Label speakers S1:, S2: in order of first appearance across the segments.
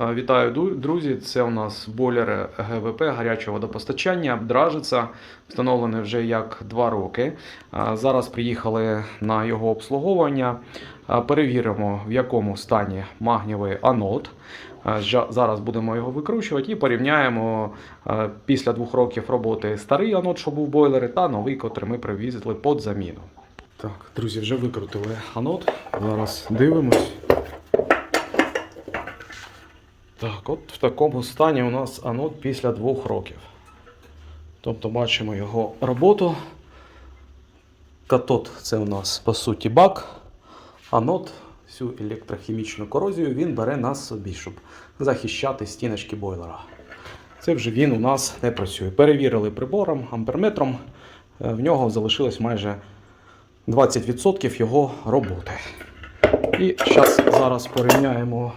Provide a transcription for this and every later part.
S1: Вітаю, друзі! Це у нас бойлер ГВП гарячого водопостачання Дражиця, встановлений вже як 2 роки. Зараз приїхали на його обслуговування. Перевіримо, в якому стані магнієвий анод. Зараз будемо його викручувати і порівняємо після двох років роботи старий анод, що був в бойлері, та новий, котрий ми привізли під заміну. Так, друзі, вже викрутили анод. Зараз дивимось. Так, от в такому стані у нас анод після двох років. Тобто бачимо його роботу. Катод це у нас по суті бак. Анод, всю електрохімічну корозію він бере на собі, щоб захищати стіночки бойлера. Це вже він у нас не працює. Перевірили прибором, амперметром. Е, В нього залишилось майже 20% його роботи. І зараз, зараз порівняємо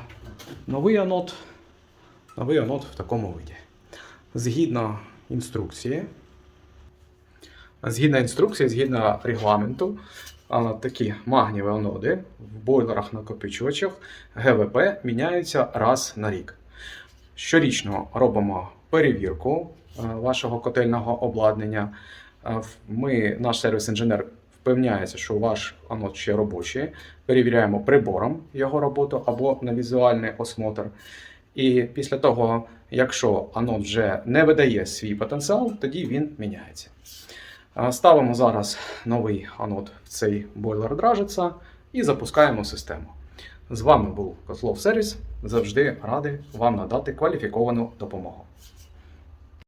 S1: новий анод. Новий анод в такому виді. Згідно інструкції, згідно інструкції, згідно регламенту, такі магнієві аноди в бойлерах-накопичувачах ГВП міняються раз на рік. Щорічно робимо перевірку е, вашого котельного обладнання. Е, Ми, наш сервіс-інженер впевняється, що ваш анод ще робочий. Перевіряємо прибором його роботу або на візуальний осмотр. І після того, якщо анод вже не видає свій потенціал, тоді він міняється. Ставимо зараз новий анод в цей бойлер дражиться і запускаємо систему. З вами був Котлов Сервіс. Завжди радий вам надати кваліфіковану допомогу.